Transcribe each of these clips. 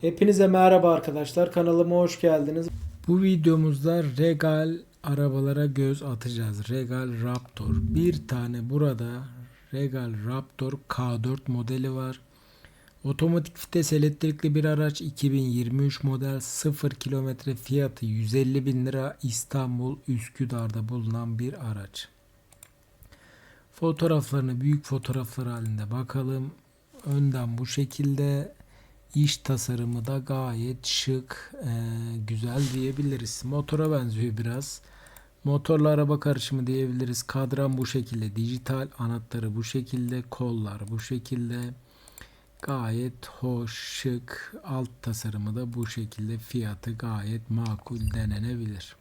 Hepinize merhaba arkadaşlar. Kanalıma hoş geldiniz. Bu videomuzda Regal arabalara göz atacağız. Regal Raptor. Bir tane burada Regal Raptor K4 modeli var. Otomatik vites elektrikli bir araç 2023 model 0 kilometre fiyatı 150 bin lira İstanbul Üsküdar'da bulunan bir araç. Fotoğraflarını büyük fotoğraflar halinde bakalım. Önden bu şekilde iç tasarımı da gayet şık, eee, güzel diyebiliriz. Motora benziyor biraz. Motorla araba karışımı diyebiliriz. Kadran bu şekilde, dijital anahtarı bu şekilde, kollar bu şekilde. Gayet hoş, şık. Alt tasarımı da bu şekilde. Fiyatı gayet makul denenebilir.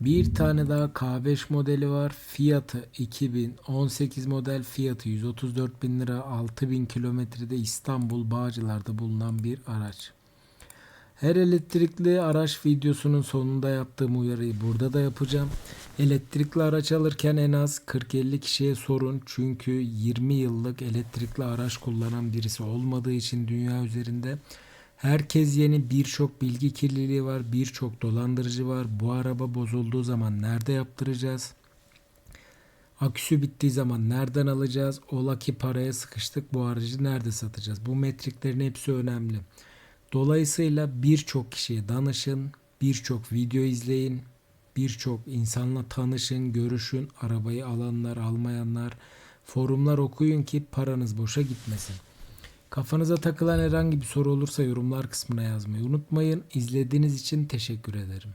Bir tane daha K5 modeli var. Fiyatı 2018 model fiyatı 134 bin lira 6000 kilometrede İstanbul Bağcılar'da bulunan bir araç. Her elektrikli araç videosunun sonunda yaptığım uyarıyı burada da yapacağım. Elektrikli araç alırken en az 40-50 kişiye sorun. Çünkü 20 yıllık elektrikli araç kullanan birisi olmadığı için dünya üzerinde Herkes yeni birçok bilgi kirliliği var, birçok dolandırıcı var. Bu araba bozulduğu zaman nerede yaptıracağız? Aküsü bittiği zaman nereden alacağız? Ola ki paraya sıkıştık bu aracı nerede satacağız? Bu metriklerin hepsi önemli. Dolayısıyla birçok kişiye danışın, birçok video izleyin, birçok insanla tanışın, görüşün, arabayı alanlar, almayanlar, forumlar okuyun ki paranız boşa gitmesin. Kafanıza takılan herhangi bir soru olursa yorumlar kısmına yazmayı unutmayın. İzlediğiniz için teşekkür ederim.